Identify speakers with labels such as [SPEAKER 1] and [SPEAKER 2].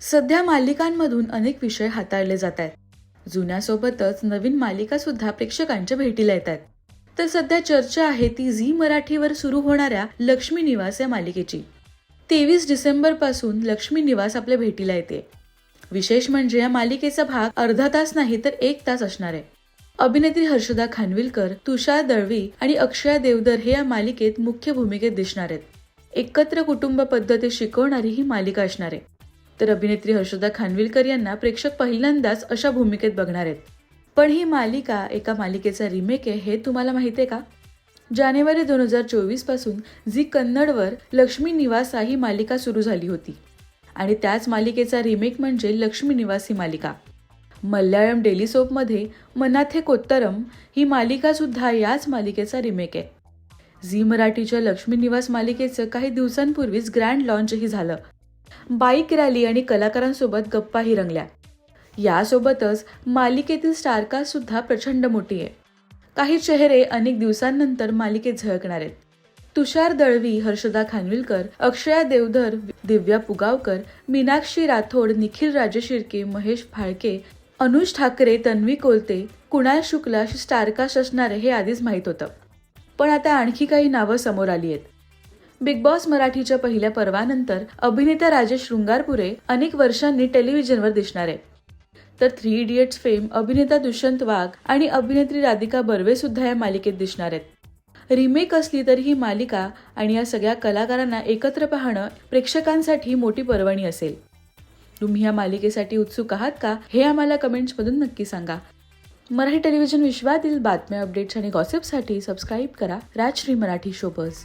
[SPEAKER 1] सध्या मालिकांमधून अनेक विषय हाताळले जात आहेत. जुन्यासोबतच नवीन मालिका सुद्धा प्रेक्षकांच्या भेटीला येत आहेत. तर सध्या चर्चा आहे ती झी मराठीवर सुरू होणाऱ्या लक्ष्मी निवास या मालिकेची. तेवीस डिसेंबरपासून लक्ष्मी निवास आपल्या भेटीला येते. विशेष म्हणजे या मालिकेचा भाग अर्धा तास नाही तर एक तास असणार आहे. अभिनेत्री हर्षदा खानविलकर तुषार दळवी आणि अक्षया देवधर हे या मालिकेत मुख्य भूमिकेत दिसणार आहेत. एकत्र कुटुंब पद्धती शिकवणारी ही मालिका असणार आहे. तर अभिनेत्री हर्षदा खानविलकर यांना प्रेक्षक पहिल्यांदाच अशा भूमिकेत बघणार आहेत. पण ही मालिका एका मालिकेचा रिमेक आहे हे तुम्हाला माहिती आहे का? जानेवारी दोन हजार चोवीसपासून झी कन्नडवर लक्ष्मी निवासा ही मालिका सुरू झाली होती. आणि त्याच मालिकेचा रिमेक म्हणजे लक्ष्मी निवास ही मालिका. मल्याळम डेली सोपमध्ये मनाथे कोत्तरम ही मालिका सुद्धा याच मालिकेचा रिमेक आहे. झी मराठीच्या लक्ष्मी निवास मालिकेचं काही दिवसांपूर्वीच ग्रँड लॉन्चही झालं. बाईक रॅली आणि कलाकारांसोबत गप्पाही रंगल्या. यासोबतच मालिकेतील स्टारकास्ट सुद्धा प्रचंड मोठी आहे. काही चेहरे अनेक दिवसांनंतर मालिकेत झळकणार आहेत. तुषार दळवी हर्षदा खानविलकर अक्षया देवधर दिव्या पुगावकर मीनाक्षी राठोड निखिल राजशिर्के महेश फाळके अनुज ठाकरे तन्वी कोलते कुणाल शुक्ला अशी स्टारकास्ट असणारे हे आधीच माहीत होतं. पण आता आणखी काही नावं समोर आली आहेत. बिग बॉस मराठीच्या पहिल्या पर्वानंतर अभिनेता राजेश शृंगारपुरे अनेक वर्षांनी टेलिव्हिजनवर दिसणार आहे तर थ्री इडियट्स फेम अभिनेता दुष्यंत वाघ आणि अभिनेत्री राधिका बर्वे सुद्धा या मालिकेत दिसणार आहेत. रिमेक असली तरी ही मालिका आणि या सगळ्या कलाकारांना एकत्र पाहणं प्रेक्षकांसाठी मोठी पर्वणी असेल. तुम्ही या मालिकेसाठी उत्सुक आहात का? हे आम्हाला कमेंट्समधून नक्की सांगा. मराठी टेलिव्हिजन विश्वातील बातम्या अपडेट्स आणि गॉसिपसाठी सबस्क्राईब करा. राजश्री मराठी शोबर्स